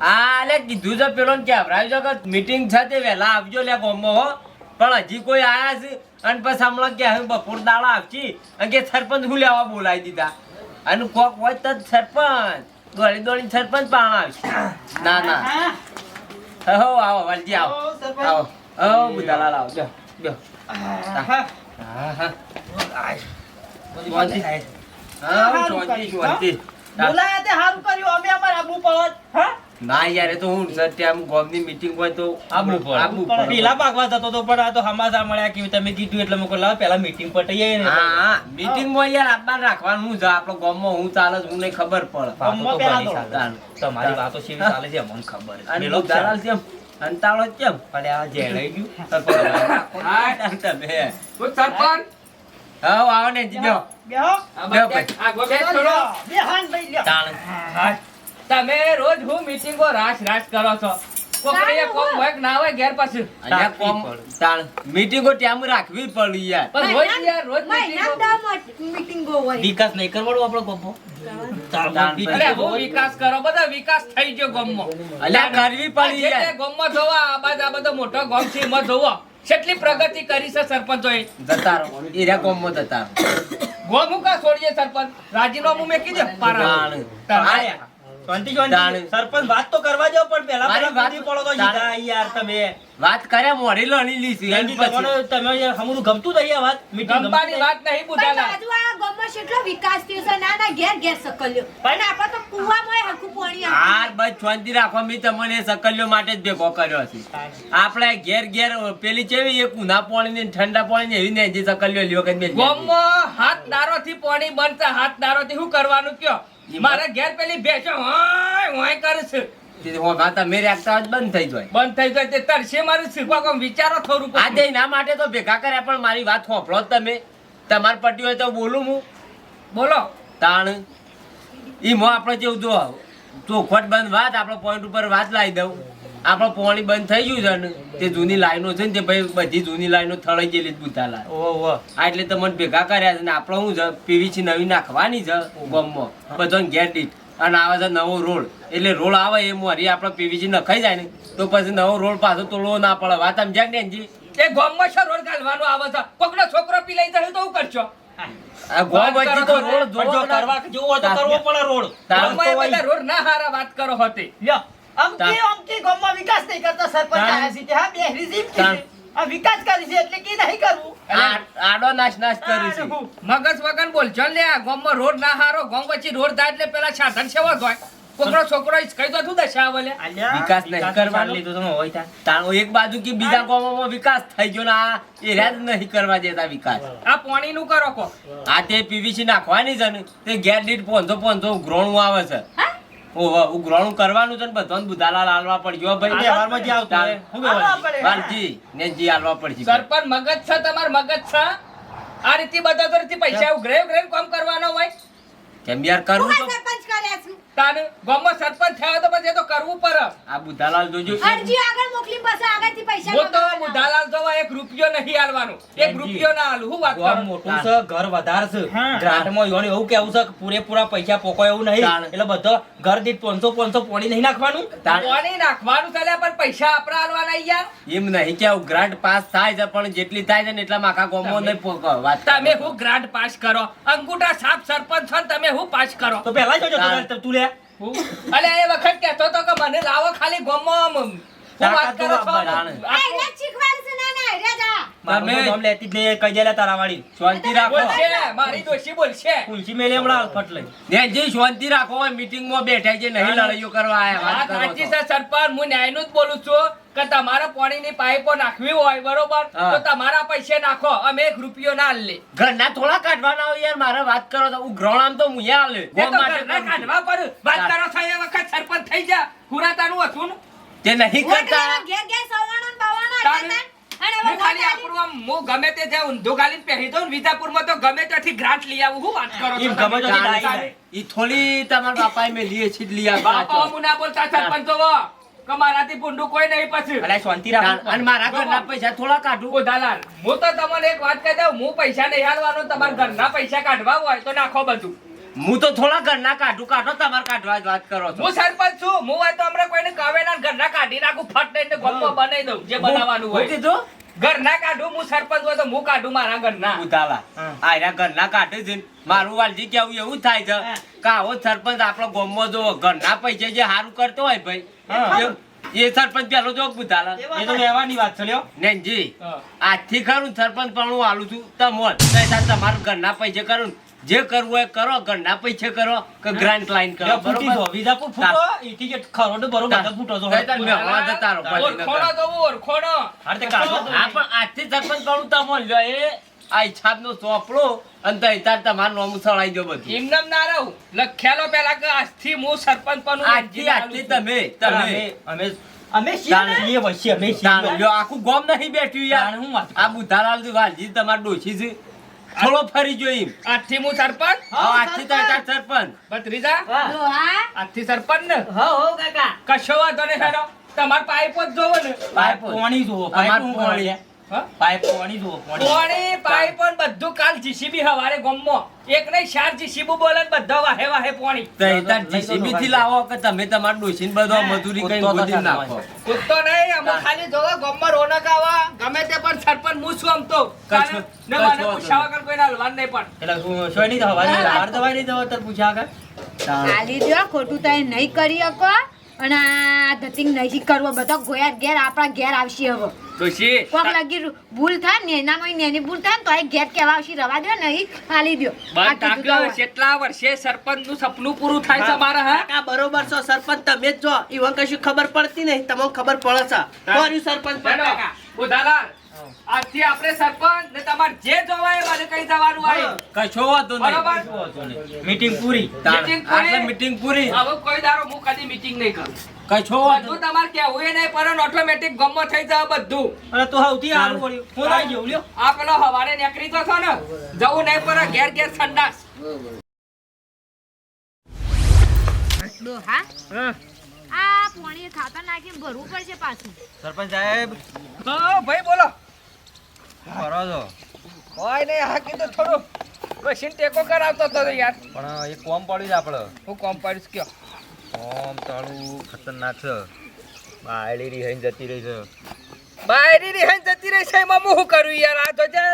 આ લે કીધું છે પેલો ને કહેવરાયું છે કે મીટિંગ છે તે વહેલા આવજો લે ગોમો હો. પણ હજી કોઈ આયા છે? અને પછી હમણાં કે હવે બપોર દાડા આવશી. અને કે સરપંચ હું લેવા બોલાવી દીધા. અને કોક હોય તો સરપંચ. દોડી દોડી સરપંચ પણ આવશે. ના ના. હો આવો વાલજી આવો. આવો, હો બુધાલાલ આવો. બે બેહો. હા. હા હા. હા શાંતિ શાંતિ બોલાયા તે હારું કર્યું. અમે અમારે આબુ પડત હા? ના યાર એ તો હું ત્યાં ગામની મીટિંગ હોય તો આબુ પર. આબુ પર. પેલા પાકવા જતો તો પણ આ તો હમાસા મળ્યા કે તમે કીધું એટલે મોકો લાવ પેલા મીટિંગ પટાઈએ ને. હા મીટિંગમાં યાર આપવા રાખવાનું છે આપણો ગામમાં હું ચાલે હું ને ખબર પડે. તો ગામમાં પેલા ઘણી તો. તમારી વાતો છે ચાલે છે મને ખબર અને પેલો બુધાલાલ છે અંતાળો કેમ અલે આ જેડાઈ ગયું. હા તમે હું સરપંચ? હા આવો ને જી. બેહો. બેહો આ આ ગોબે છોડો. બેહાન ભાઈ લ્યો. તાણ. હા. તમે રોજ હું મીટિંગો રાશ રાશ કરો છો. કોકરીએ કોમ હોય. ના હોય ઘેર પાછું. અહીંયા કોમ તાણ. મીટિંગો ટાઈમ રાખવી પડી યાર. પણ રોજ યાર રોજ મીટિંગો મીટિંગો હોય. વિકાસ નહીં કરવાનો આપણો ગોપો. અરે હું વિકાસ કરો બધા વિકાસ થઈ ગયો ગામમાં. અલ્યા કરવી પડી યાર. ગામમાં જોવા આ બાજુ આ બધો મોટો ગોમ છે એમાં જોવો. કેટલી પ્રગતિ કરી છે સરપંચોએ. જતા રહો એરા ગામમાં જતા રહો ગોમ હું કા છોડીએ સરપંચ? રાજીનામું મેં કીધું? પારા. તાણ. શાંતિ. શાંતિ સરપંચ વાત તો કરવા જાવ પણ પેલા મારી વાત- પડો તો સીધા યાર તમે. વાત કર્યા મોડી લણી લીધી અને ગાંધી, પછી. તમને તમે યાર હમણાં ગમતું જ અહીંયા વાત meeting ગમતી વાત નહીં પણ બુધાલા આ ગામમાં કેટલો વિકાસ થયો છે ના ના ઘેર ઘેર સકલ્યો. પણ આપણે તો કુવામાં હરખું પાણી હાર બસ શાંતિ રાખો મેં તમને સકલ્યો માટે જ ભેગો કર્યો છે. આપણે ઘેર ઘેર પેલી છે એક ઉના પાણી ને ઠંડા પાણી ને એવી ને જે સકલ્યો લ્યો કે મેં ગામમાં હાથ દારોથી પાણી બનતા હાથ દારોથી શું કરવાનું કયો? મારા ઘેર પેલી ભેંસો હોય હોય કરે છે. બંધ થઈ જાય. બંધ થઈ જાય તે તરશે મારું શીખવા કોમ વિચારો થોડું આ દે ના માટે તો ભેગા કર્યા પણ મારી વાત હોભળો જ તમે. તમારે પટ્ટી હોય તો બોલું હું. બોલો. તાણ. ઈ મો આપણે જેવું જો ચોખવટ બંધ વાત આપણો પોઈન્ટ ઉપર વાત લાવી દઉં. આપણો પોણી બંધ થઈ ગયું છે ને તે જૂની લાઈનો છે ને તે ભાઈ બધી જૂની લાઈનો થળાઈ ગયેલી જ બુતાલા ઓહો. આ એટલે તમને ભેગા કર્યા છે ને આપણો શું છે પીવીસી નવી નાખવાની છે ગામમાં. બધાને ઘેર દીઠ. અને આવે છે નવો રોડ એટલે રોડ આવે એ મોરી આપણે પીવીસી નખાઈ જાય ને તો પછી નવો રોડ પાછો તોડવો ના પડે. વાત સમજ્યા ને એનજી? એ ગોમમાં છે રોડ ઘાલવાનો આવે છે. કોકનો છોકરો પી લઈ જાય તો શું કરશો? રોડ કરવા જેવું કરવો પડે ના હારા વાત કરો હતી. લ્યો. અમથી અમથી ગામમાં વિકાસ નહીં કરતા સરપંચ આવ્યા છે તે હા બે રિઝીમ તાણ. આ વિકાસ કરી છે એટલે કે નહીં કરવું. આડો નાશ નાશ કરી છે. મગજ વગન બોલ. ચાલ લે આ ગામમાં રોડ ના હારો ગામ પછી રોડ થાય એટલે પેલા સાધન સેવા હોય. કોકરો છોકરો ઈ કઈ તો શું દશા બોલે વિકાસ નહીં કરવા કરવાનો. ચાલી તમે હોય તા તારો એક બાજુ કે બીજા ગામોમાં વિકાસ થઈ ગયો ને આ એરિયા જ નહીં કરવા દેતા વિકાસ. આ પાણી નું કરો કો આ તે પીવીસી નાખવાની છે ને તે ગેર દીઠ પોંધો પોંધો ગ્રોણું આવે છે. હા? ઓહો ઉઘરાણું કરવાનું છે ને બધાને બુધાલાલ હાલવા પડજો ભાઈ તહેવારમાં જે આવતું વાલજી ને જી આલવા પડશે સરપંચ મગજ છે તમાર મગજ છે? આ રીતે બધા તો રીતે પૈસા ઉઘરે ઉઘરે કામ કરવાનો હોય. કેમ યાર કરવું તો આ સરપંચ કર્યા છું તાને ગામમાં સરપંચ થયો તો પછી તો કરવું પર આ બુધાલાલ જોજો અરજી આગળ મોકલી પછી આગળથી પૈસા હું તો બુધાલાલ તો એક રૂપિયો નહીં આલવાનો. એક રૂપિયો ના આલું. હું વાત કરું? મોટું છે ઘર વધારે છે. ગ્રાન્ટમાં યોને એવું કેવું છે કે પૂરેપૂરા પૈસા પોકો એવું નહીં. એટલે બધો ઘર દીઠ પાંચસો પાંચસો પોણી નહીં નાખવાનું. પોણી નાખવાનું ચાલે પણ પૈસા આપણા આલવાના યાર. એમ નહીં કે ગ્રાન્ટ પાસ થાય છે પણ જેટલી થાય છે ને એટલા માખા ગોમો નહીં પોકો વાત તમે હું ગ્રાન્ટ પાસ કરો? અંગૂઠા સાફ સરપંચ છો ને તમે હું પાસ કરો? તો પહેલા જોજો તું લે? અલે એ વખત કહેતો તો કે મને લાવો ખાલી ગોમમાં. આમ. હું વાત કરો છો. આ એરિયા છે ના ના એરિયા જા. તમે- નામ લેતી જ નહીં કહી દેલા તારા વાળી. શાંતિ રાખો. મારી દોશી બોલશે. કુલસી મેલે હમણાં અલફટ લઈ. ને જે શાંતિ રાખો હોય મીટિંગમાં બેઠા છે નહીં લડાઈઓ કરવા આયા વાત સાચી. છે સરપંચ હું ન્યાયનું જ બોલું છું. કે તમારે પાણીની પાઇપો નાખવી હોય બરોબર? તો તમારા પૈસે નાખો અમે એક રૂપિયો ના લે. ઘરના થોડા કાઢવાના હોય યાર મારે વાત કરો તો. ઉઘરાણ આમ તો મુયા આલે ઘરના કાઢવા પડે વાત કરો છો એ વખત સરપંચ થઈ જા પુરાતાનું હતું તે નહીં કરતા. ઘેર ઘેર સવાણો બવાણો અને ખાલી આપણું હું ગમે તે જ્યાં ઊંધું ગાલીને પહેરી દઉં વિજાપુરમાં તો ગમે ત્યાંથી ગ્રાન્ટ લઈ આવું. હું વાત કરો છો ગમે તમે? ત્યાંથી તાણ- લાવી ઈ થોડી તમારા બાપાએ મેં લીએ છીએ જ બાપા છો. ના બોલતા સરપંચો. કે મારાથી ભૂંડું કોઈ નહીં પછી. અલ્યા શાંતિ રાખો. અને મારા ઘરના પૈસા થોડા કાઢું. ઉધાલાલ હું તો તમને એક વાત કહી દઉં હું પૈસા નહીં હાલવાનો તમારા ઘરના પૈસા કાઢવા હોય તો નાખો બધું. હું તો થોડા ઘરના કાઢું કાઢો તમારે કાઢવા વાત કરો છો. હું સરપંચ છું હું હોય તો હમણાં કોઈને ઘરના કાઢી નાખું ફટ દઈને ગોપો બનાવી દઉં જે બનાવવાનું હોય. કીધું? ઘરના કાઢું હું સરપંચ હોય તો હું કાઢું મારા ઘરના. ઉતાલા હા. ઘર ના કાઢે છે મારું વાલજી કેવું એવું થાય છે. કાવો કે આવો સરપંચ આપણો ગોમો જો ઘર ના પૈસે જે સારું કરતો હોય ભાઈ એ- સરપંચ પેલો જો બુધાલા એ તો લેવાની વાત છે લ્યો. નેનજી આજથી ખરું સરપંચ પણ હું આલું છું. તમોન તમારું ઘરના પૈસે કરું જે કરવું હોય કરો ઘરના પૈસે કરો કે ગ્રાન્ટ લાઈન કરો બરોબર? જો, પર ફૂટો, ઈથી જે ખરોડો બરોબર બધા ફૂટો છો. મે હવા જતા રહો, ખોડો ઓળખોણો ઓર ખોડો. હાર તે કાઢો. હા પણ આજથી સરપંચ પણ તમોન લ્યો એ આ ઈચ્છાપનો ચોપડો અને તઈ તાર તમારું નામ સળાઈ જો બધું. એમનેમ ના રહું. લખ્યાલો પેલા કે આજથી હું સરપંચ પણ આજથી આજથી તમે તમે. અમે અમે છીએ ને? અમે છીએ. આખું ગોમ નહીં બેઠ્યું યાર. હું આ બુધાલાલ વાલજી તમાર ડોશી છે. થોડો ફરી જોઈ. આજથી હું સરપંચ? આજથી તાર સરપંચ. ભત્રીજા આજથી સરપંચ ને? હો હો કાકા. કશો વાંધો નહીં સારો તમાર પાઇપ જ જોવો ને. પાઇપ પાણી જોવો પાઇપ પોણી. કરવા હા? પાઇપ પોણી જુઓ, પાણી. પાઇપ બધું કાલ જીસીબી હવારે ગમમાં એક નહીં ચાર જીસીબી બોલે બધા વાહે વાહે પાણી. તઈ તાર નહીં તો JCB થી લાવો કે તમે તમાર ડોસીન બધો મજૂરી કઈ ગોદી નાખો. હોય. નહીં અમે ખાલી જોવો ગમમાં રોનક આવા ગમે તે પણ સરપંચ હું આમ તો. ને મને નહીં પણ. એટલે શું- શું નહીં થવા દે? દવાઈ નહીં દવા તાર પૂછ્યા આગળ? ખાલી દ્યો ખોટું તો નહીં કરી શકો અને આ ધતિંગ નહીં કરવો બધો ગોયા ઘેર આપણા ઘેર આવશે હવે. ડોશી કોક લાગી ભૂલ થાય ને એનામાં નેની ભૂલ થાય ને તો એ ઘેર કેવા આવશે રવા દો નહીં ખાલી દ્યો. બસ ટાંક્યો કેટલા વર્ષે સરપંચનું સપનું પૂરું થાય છે મારા હા? કાકા બરોબર છો સરપંચ તમે જ જો ઈવન કશું ખબર પડતી નહીં તમને ખબર પડે છે કોર્યું સરપંચ પર? કાકા બુધાલાલ આજથી આપણે સરપંચ ને તમારે જે જોવાય મારે કઈ જવાનું હોય. કશો વાંધો નહીં. મીટિંગ પૂરી. મીટિંગ પૂરી. આટલે meeting પૂરી. હવે કોઈ દારો હું કદી મીટિંગ નહીં કરું. કશો વાંધો તમારે કહેવું એ નહીં પણ ઓટોમેટિક ગમો થઈ જાય બધું. અને તો સૌથી સારું પડ્યું. ફોન આવી ગયો લ્યો. આ પેલો હવારે નીકળી તો છો ને? જવું નહીં પડે ઘેર ઘેર સંડાસ. ડોહા આ પાણી ખાતા નાખીને ભરવું પડશે પાછું. સરપંચ સાહેબ. હા ભાઈ બોલો. કરો છો કોઈ નહીં હા કીધું થોડું. મશીન ટેકો કરાવતો હતો યાર. પણ એક કોમ પડ્યું છે આપણે હું કોમ પાડીશ કયો? કોમ તાળું ખતરનાક છે. બાયડી રિહાઈને જતી રહી છે. બાયરી રિહાઈ જતી રહી છે એમાં હું શું કરું યાર? આ તો જે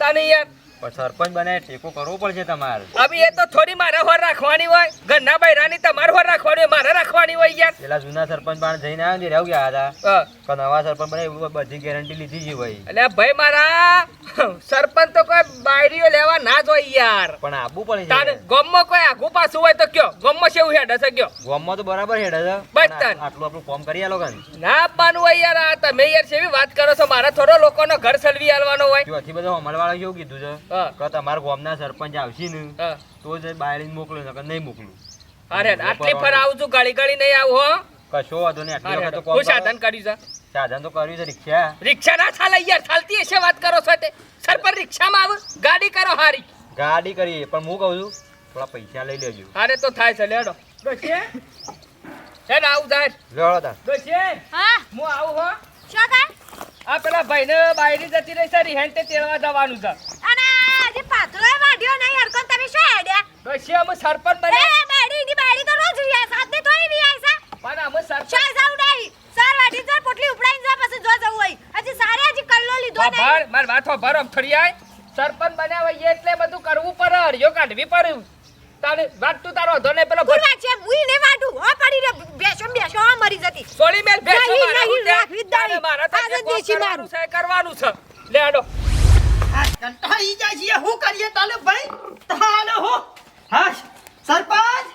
તને યાર. પણ સરપંચ બને ટેકો કરવો પડશે તમારે. હવે એ તો થોડી મારે હોર રાખવાની હોય. ઘરના બૈરાની તમારે હોર રાખવાની હોય મારે રાખવાની હોય યાર. પેલા જૂના સરપંચ પાસે જઈને આવ્યો ને રહેવું ગયા હતા. પણ નવા સરપંચ બને એવું બધી ગેરંટી લીધી છે ભાઈ. એટલે ભાઈ મારા સરપંચ તો કોઈ બાયરીઓ લેવા ના જ હોય યાર. પણ આબુ પડે તારે ગમમાં કોઈ આગુ પાછું હોય તો કયો? ગમમાં શેવું હેડ હશે કયો? ગોમમાં તો બરાબર હેડે છે. બસ આટલું આપણું ફોર્મ કરી આલો કાન ના આપવાનું હોય યાર આ તમે યાર સેવી વાત કરો છો? મારા થોડો લોકોનો ઘર સલવી આલવાનો હોય. આથી બધો અમલવાળા કેવું કીધું છે? કે તમારા ગામના સરપંચ આવશે ને તો જ બાયડીને મોકલો નકર નહીં મોકલું. અરે આટલી ફર આવું છું ગાડી ગાડી નહીં આવું હો. કશો વાંધો નહીં આટલી વખત તો કરો. સાધન કર્યું છે. સાધન તો કર્યું છે રિક્ષા. રિક્ષા ના ચાલે યાર ચાલતી હશે વાત કરો છો તે. સરપંચ રિક્ષામાં આવ ગાડી કરો હારી. ગાડી કરીએ પણ હું કહું છું થોડા પૈસા લઈ લેજો. અરે તો થાય છે લેડો. હે ને આવું જાય. ડોશી હા. હું આવું હો. શું કાંઈ? આ પેલા ભાઈને બાયરી જતી રહી છે રિહાઈન તે તેડવા જવાનું છે અને આજે પાતળો વાઢ્યો નહીં હરકત તમે શું હેડ્યા ડોશી અમે સરપંચ એ બન્યા બાયડી ની બાયડી તો રોજ રિયા સાથે થોડી રિયા છે. પણ અમે સરપંચ શાય જાવ નહીં. સર વાડી જાર પોટલી ઉપડાઈને જા પછી જો જવું હોય. હજી સારે હજી કલ્લો લીધો નહીં. બાર માર વાત ભાર થોડી આય. સરપંચ બન્યા હોય એટલે બધું કરવું પડે. હરિયો કાઢવી પડે તારે વાત તું તારો ધોને પેલો ભરવા છે? મુઈ ને વાટું હો પડી રે. બેસો બેસો હો મરી જતી. સોળી મેલ બેસો નહીં, મારા નહીં, રાખવી દાડી. મારા તો જે જ દેશી મારું. છે કરવાનું છે. લે આડો આ કંટાઈ જાય છે. શું કરીએ તાલે ભાઈ? હો હા સરપંચ?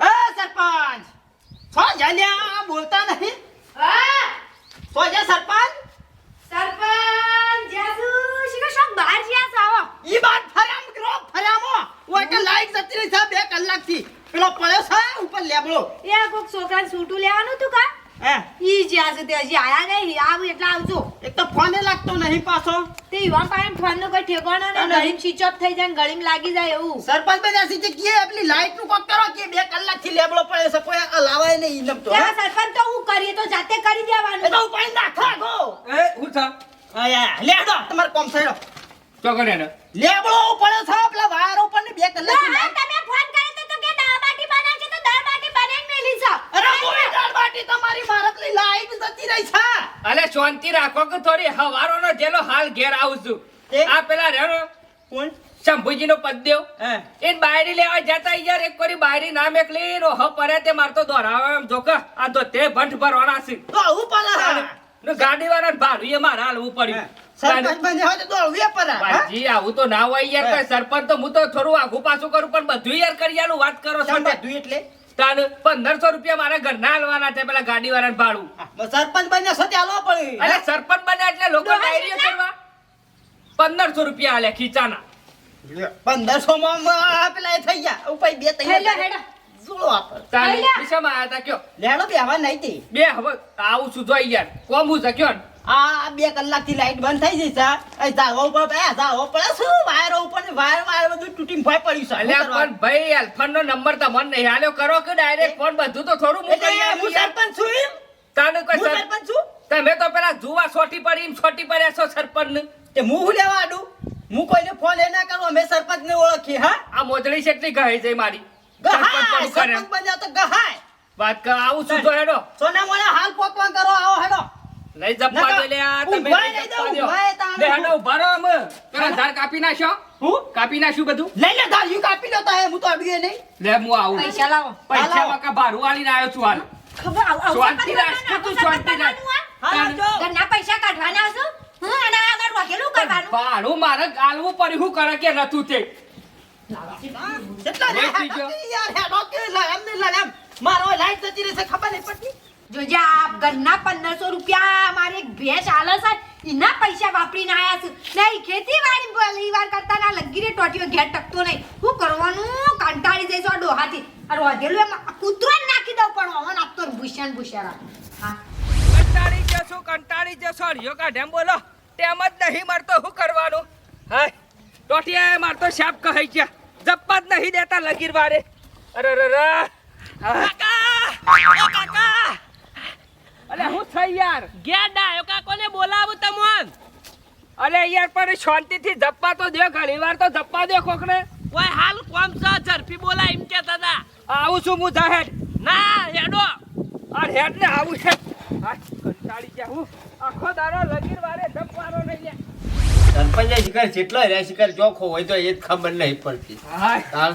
એ સરપંચ! છો જાલ્યા બોલતા નહીં? હા. છો જા સરપંચ! સરપંચ જાસુ શીખો શોક બહાર જ્યા સાવો ઈ બાદ ફર્યામ કરો ફર્યામો ઓય કે લાઈટ જતી રહી છે બે કલાકથી. પેલો પડ્યો છે ઉપર લેબડો. એ કોક છોકરાને સૂટું લેવાનું તું કા? હે? ઈ જ્યાં છે તે હજી આયા નહીં આવ એટલે આવજો. એક તો ફોને લાગતો નહીં પાછો. તે યુવાન પાસે ફોન નો કોઈ ઠેકાણો ને ગળીમ સ્વિચ ઓફ થઈ જાય ને ગળીમ લાગી જાય એવું. સરપંચ બધા સીધે કે પેલી લાઈટનું કોક કરો. કે બે કલાકથી લેબડો પડે છે કોઈ લાવાય નહીં ઈનમ તો સરપંચ તો હું કરીએ તો જાતે કરી દેવાનું. તો ઉપાડી નાખો ગો એ હું થા? આયા લેડો તમાર કોમ થયો. તો કરે ને. લેબડો પડ્યો છે પેલા વાયર ઉપર ને બે કલાક તમે ફોન કર્યો તો તો કે દાળ બાટી બનાવશે તો દાળ બાટી બનાવીને મેલી છે. તમારી અલે શાંતિ રાખો કે થોડી હવારોનો જેલો હાલ ઘેર આવું છું? આ પેલા રેણો કોણ? શંભુજીનો પદદેવ એ બાયરી લેવા જતા યાર એક કરી બાયરી નામ એકલી. નો હ પરે તે મારતો દોરાવે એમ જોકા આ તો તે ભંઠ ભરવાના છે. તો હું. પાલા ને ગાડી વાળા ભાડું એ મારે હાલવું પડ્યું. સરપંચ બને તો દોડવું ભાઈજી આવું તો ના હોય યાર સરપંચ તો હું તો થોડું આઘું પાછું કરું પણ બધું યાર કરી વાત કરો છો ને. બધું એટલે? તાન પંદરસો રૂપિયા મારા ઘરના હાલવાના છે પેલા ગાડી વાળાને ભાડું સરપંચ બન્યા છો ચાલો પડે અરે સરપંચ બન્યા એટલે લોકો ડાયરીઓ કરવા. પંદરસો રૂપિયા આલ્યા ખીચાના. પંદરસો માં પેલા એ થઈ ગયા. ઉપાય બે હેલો હેડા હેડો. જોડો આપણ. તાન અલ્યા. આયા તા કયો? લેણો બે આવા તે બે હવે આવું છું જોઈ યાર કોમ હું શક્યો ને? આ બે કલાકથી લાઈટ બંધ થઈ જઈ છે. જાગવા ઉપર બે જાગવા પડે શું વાયરો ઉપર વાયર વાયર બધું તૂટી ભાઈ પડ્યું છે? અલ્યા પણ ભાઈ અલ્ફાન નો નંબર મને નહીં હાલ્યો કરો કે ડાયરેક્ટ ફોન બધું તો થોડું મોકલી હું સરપંચ છું એમ? તાન કોઈ સરપંચ છું? તમે તો પેલા જુવા સોટી પડી એમ સોટી પડ્યા છો સરપંચ ને તે હું લેવા આડું? હું કોઈને ફોન એ ના કરું અમે સરપંચ ને ઓળખીએ હા? આ મોજડી કેટલી ગઈ છે મારી. ગહાય સરપંચ બન્યા તો ગહાય. વાત કર આવું છું તો હેડો? સોના મોના હાલ પોકવા કરો આવો હેડો. લઈ જપવા દે લે તમે લઈ તાણે. લે હેડો ઊભા રહો પેલા ઝાડ કાપી નાખો હું? કાપી નાખ્યું બધું? લઈ લે ગાળિયું કાપી લો તારે હું તો અડ્યું નહીં. લે હું આવું. પૈસા લાવો. પૈસા મકા ભાડું વાળીને આવ્યો છું હાલ. ખબર આવું- આવું શાંતિ રાખ, તું શાંતિ રાખ. ઘરના પૈસા કાઢવાના આવશું હું અને આ આગળ વગેલું કરવાનું? ભાડું મારે ગાલવું પડ્યું. હું કરે કે નતું તે? કેટલા યાર હેડો કે લડમ ને લડમ મારો લાઈટ જતી રહેશે ખબર નહીં પડતી. જોજે આ ઘરના પંદરસો રૂપિયા મારે એક ભેંસ આલે છે એના પૈસા વાપરીને આયા છું. નહીં ખેતીવાડી પરિવાર કરતા ના લગી રે ટોટીઓ ઘેર ટકતો નહીં. શું કરવાનું કંટાળી જઈશ આ ડોહાથી. આ રોધેલું એમાં કૂતરો નાખી દઉં પણ હવન આપતો ભૂષણ ભૂષણ હા. કંટાળી જશો કંટાળી જશો. હરિયો કાઢેમ બોલો. તેમ જ નહીં મારતો શું કરવાનું? હાય. ટોટિયા મારતો શાપ કહી ગયા. જપ્પા જ નહીં દેતા લગીર વારે અરે અરે કાકા કાકા. અલે હું થઈ યાર. ઘેર કા કાકોને બોલાવું તમોન? અલે યાર પણ શાંતિથી જપ્પા તો દે ઘણી વાર તો જપ્પા દે કોકને. ઓય હાલ કોમ છે ઝડપી બોલા એમ કે દાદા. આવું છું હું જાહેર ના હેડો. આ હેડ ને આવું છે. આ કંટાળી ગયા હું. આખો દારો લગીર વારે જપવાનો નહીં લે સરપંચ શિકાર જેટલો રહ્યા શિકાર ચોખ્ખો હોય તો એ જ ખબર નહીં પડતી. હા.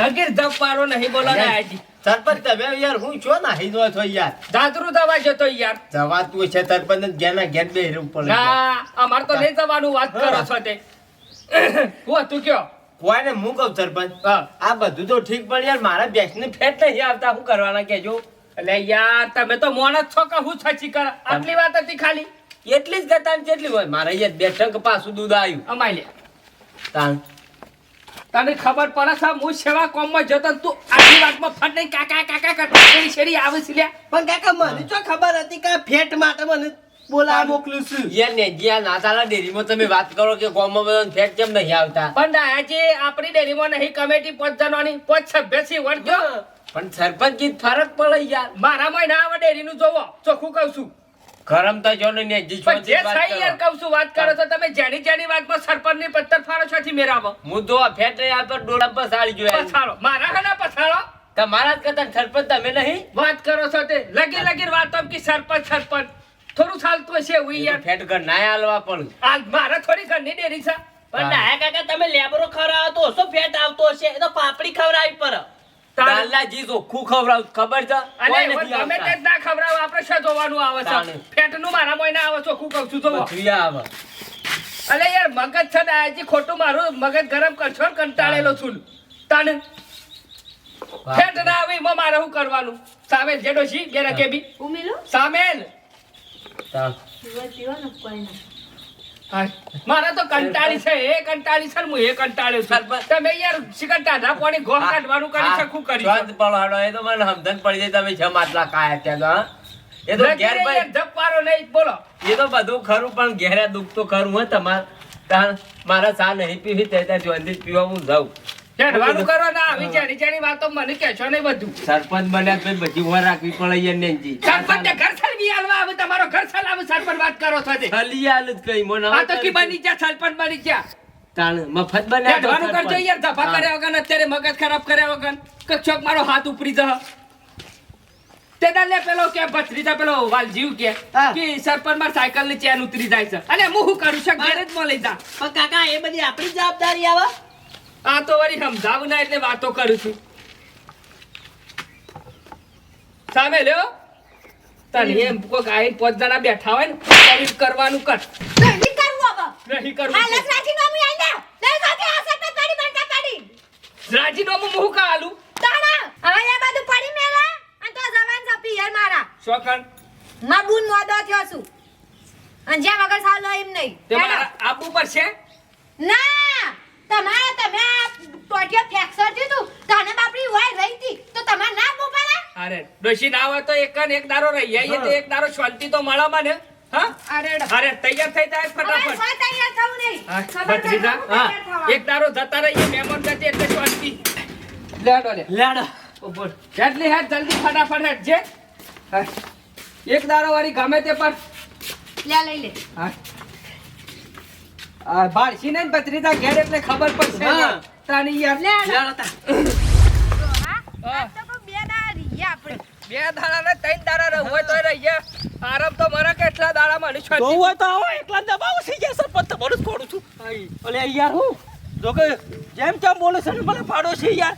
લગીર જપવાનો નહીં બોલો ને આજી. સરપંચ તમે યાર હું છો ના? હિંદુ છો યાર. દાદરું દવા જતો યાર. જવાતું છે સરપંચ ગેના ઘેર બે રૂમ પડે ના અમાર તો નહીં જવાનું વાત કરો છો તે. હું તું કયો? કોઈને હું કહું સરપંચ. આ બધું તો ઠીક પણ યાર મારા બેસ ને ફેટ નહીં આવતા. હું કરવાના કેજો એટલે યાર તમે તો મોણસ છો કે હું છચી કર? આટલી વાત હતી ખાલી. એટલી જ ગતાન કેટલી હોય. મારે યાર બે ટંક પાછું દૂધ આવ્યું. અમાઈ લે તાણ તને ખબર પડે છે હું સેવા કોમમાં જતો ને તું આખી વાતમાં ફટ નહીં કાકા કાકા કરતા શેરી શેરી આવે છે પણ કાકા મને તો ખબર હતી કે ફેટ માટે મને બોલા મોકલું છું. યાર ને જ્યાં નાતાલા ડેરીમાં તમે વાત કરો કે કોમમાં ફેટ કેમ નહીં આવતા? પણ આજે આપણી ડેરીમાં નહીં કમિટી પાંચ જણોની પાંચ સભ્ય છે વળજો પણ સરપંચ ફરક પડે યાર. મારામાં ના આવે ડેરીનું જોવો ચોખ્ખું કહું છું. ગરમ તો જો ને જી પણ જે થઈ યાર કહું છું વાત કરો છો તમે જેની જેની વાતમાં સરપંચની પત્તર ફાળો છો થી મેરાવો. હું તો આ ફેટ નહીં આવતો ડોળા પર સાળી જોયા પછાડો મારા હના પછાડો તમારા જ કરતા સરપંચ તમે નહીં? વાત કરો છો તે. લગી લગી વાતો કે સરપંચ સરપંચ. થોડું ચાલતું હશે ઉઈ યાર. ફેટ ઘર ના હાલવા પડું. આ મારા થોડી ઘરની ડેરી છે. પણ ડાયા કાકા તમે લેબરો ખવડાવો તો ઓછો ફેટ આવતો હશે. એ તો પાપડી ખવડાવી પર ચોખ્ખું ખવડાવું ખબર છે? તે ના ખવડાવો આપણે શું જોવાનું આવે છે? ફેટનું મારા મોય આવે ચોખ્ખું કહું છું જોવો. આવે. અલે યાર મગજ છે ખોટું મારું મગજ ગરમ કરશો ને કંટાળેલો છું. તને ફેટ ના આવે એમાં મારે શું કરવાનું? સામેલ જેડો છી ગેરા કે બી સામેલ. કોઈ ના. મારે તો કંટાળી છે એ કંટાળી છે હું એ કંટાળ્યો છું. તમે યાર શિકાર ના પાણી ગોહ કાઢવાનું કરી છે શું કરી સ્વાદ પડવાનો એ તો મને હમધન પડી જાય તમે છ માટલા ખાયા ત્યાં એ તો ઘેર ભાઈ જપવારો નહીં બોલો. એ તો બધું ખરું પણ ઘેરે દુઃખ તો ખરું હે તમાર મારા ચા નહીં પીવી તે ત્યાં જોઈન્થી જ પીવા હું જાઉં. હેડવાનું કરો ના આવી જાણી જાણી વાતો મને કહેશો નહીં બધું. સરપંચ બન્યા તો બધી વાર રાખવી પડે યાર સરપંચ ને ઘર સલવી આલવા આવે તમારો ઘર સલાવે સરપંચ વાત કરો છો તે છલી હાલ જ કઈ મને આ તો કી બની જા સરપંચ બની જા તાણ મફત બન્યા હેડવાનું કરજો યાર ધપા કર્યા વગર અત્યારે મગજ ખરાબ કર્યા વગર. કક્ષોક મારો હાથ ઉપરી જા તેના પેલો કે ભત્રીજા પેલો વાલજીવ કે કે સરપંચમાં સાયકલની ચેન ઉતરી જાય છે. અને હું શું કરું? છું ગેરેજ જ લઈ જા. પણ કાકા એ બધી આપણી જવાબદારી આવે? આ તો વળી સમજાવું ના એટલે વાતો કરું છું. સામે લ્યો. તને એમ કોક આઈ પાંચ જણા બેઠા હોય ને તારી કરવાનું કર. નહીં કરવું હવે. નહીં કરવું હાલત રાજીનામું આઈ દે નહીં કાકે આ સરપંચ પાડી બંટા પાડી. રાજીનામું હું કા આલું તાણા હવે એ બધું પડી મેલા. અને તો જવાન છે પિયર મારા. શોકન માબુન મોદો થયો છું. અને જ્યાં વગર સાલો એમ નહીં. તે મારા આબુ પડશે? ના તમારે ટોટિયો ફ્રેક્ચર તું તને બાપડી હોય રહી હતી. તો તમાર ના બોપારા અરે ડોશી ના હોય તો એક ને એક દારો રહી આઈએ તો એક દારો શાંતિ તો મળે મને હા? અરે અરે તૈયાર થઈ જાય ફટાફટ. હા તૈયાર થવું નહીં. હા, ખબર છે ભત્રીજા? હું. એક દારો જતા રહીએ મહેમાન ગતિ એટલે શાંતિ. લેડો લે. લેડો. ઉપર જેટલી હેડ જલ્દી ફટાફટ હેડ. જે. એક દારો વાળી ગમે તે પણ લે લઈ લે. હા. આ બાળશી ને ભત્રીજા ઘેર એટલે ખબર પડશે હા. ને. તાની યાર લે તા. તો બે દાડા રહીએ આપણે. બે દાડા ને ત્રણ દાડા રહું હોય તોય રહીએ. આરામ તો મારા કેટલા દાડા મને તો શાંતિ હોય તો આવો એકલા થઈ ગયા યાર સરપંચ તમારું જ ખોડું છું. અલે યાર હું જો કે જેમ તેમ બોલે છે ને મને ફાડો છે યાર.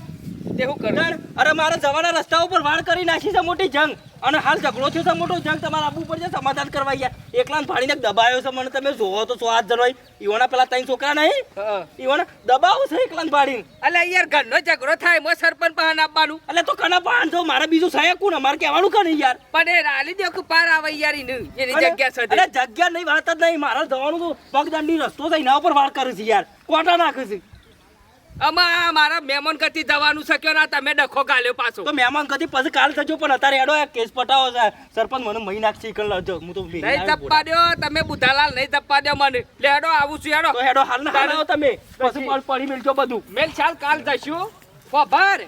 તે હું કરું અરે મારે જવાના રસ્તા ઉપર વાળ કરી નાખી છે મોટી જંગ. અને હાલ ઝઘડો થયો છે મોટો જંગ. તમારે આપવું પડશે સમાધાન કરવા યાર એકલા ભાડીને દબાયો છે. મને તમે જોવો તો સો હાથ જણો ઈવાના પેલા ત્રણ છોકરા નહીં. ઈવાના દબાવો છે એકલા ભાડીને. અલે યાર ઘરનો ઝઘડો થાય મો સરપંચ પાસે આપવાનું. એટલે તો કના પાન છો? મારે બીજું સાહેબ કોણ? અમારે કહેવાનું કે નહીં યાર. પણ એ રાલી દે કે પાર આવે યાર એનું અરે જગ્યા નહીં વાત જ નહીં. મારે જવાનું તો પગદંડી રસ્તો છે એના ઉપર વાળ કરું છું યાર. કોટા નાખે છે. આમાં મારા મહેમાન કતી જવાનું છે કે ના તમે ડખો કાલ્યો પાછો. તો મહેમાન કદી પછી કાલ થજો પણ અત્યારે એડો આ કેસ પટાવો છે. સરપંચ મને મહી નાખશે ઈકણ લજો હું તો નહીં આવી દો દ્યો તમે બુધાલાલ નહીં જપ્પા દો મને. લેડો આવું છું હેડો. એડો હેડો હાલ ના હાલો તમે. પછી પછી- પડી મેલજો બધું. મેલ ચાલ કાલ જશું ખબર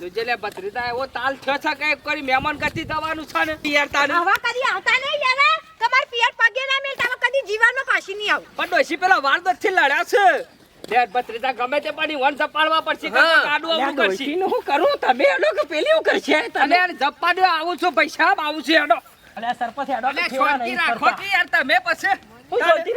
જોજે લે ભત્રીજા એવો તાલ થયો છે કે એક કરી મહેમાન કતી જવાનું છે ને? પિયર તાને હવા કદી આવતા નહીં યાર તમાર પિયર પગે ના મેલ તમે કદી જીવનમાં પાછી નહીં આવ. પણ ડોશી પેલા વાળથી લડ્યા છે. ભત્રીજા ગમે તે પણ વન જપાડવા પડશે કે હા. કાડું આવું અલ્યા કરશે. હું કરું? તમે હેડો કે પેલી હું કરશે? તમે જપ્પા દ્યો આવું છું પૈસા આવું છું હેડો. અલ્યા સરપંચ હેડો અલે કે ખેવા શાંતિ નહીં રાખો કે યાર તમે પછી. હું શાંતિ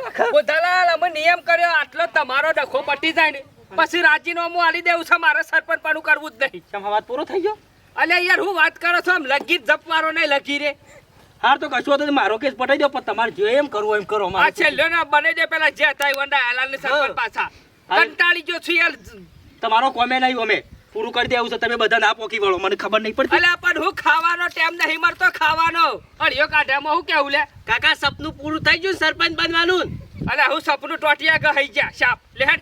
અમે નિયમ કર્યો આટલો તમારો ડખો પટી જાય ને પછી રાજીનામું આલી દેવું છે મારે સરપંચ પણ કરવું જ નહીં. કેમ વાત પૂરો થઈ ગયો? અલે યાર હું વાત કરો છો આમ લગી જ જપવારો નહીં લગી રે. હાર તો કશું હતું મારો કેસ પટાઈ દો પણ તમારે જે એમ કરવું એમ કરો મારે છેલ્લો ને બને દે પેલા જે થાય વંડા હાલાલ ને સરપંચ પાછા. કંટાળી ગયો છું યાર. તમારો કોમે નહીં અમે. પૂરું કરી દેવું છે તમે બધા ના પોકી વળો. મને ખબર નહીં પડતી. અલે પણ હું ખાવાનો ટાઈમ નહીં મળતો ખાવાનો. અડિયો કાઢ્યામાં હું કેવું લે? કાકા સપનું પૂરું થઈ ગયું સરપંચ બનવાનું. અલે હું સપનું ટોટિયા ગઈ ગયા સાપ લે હેડ.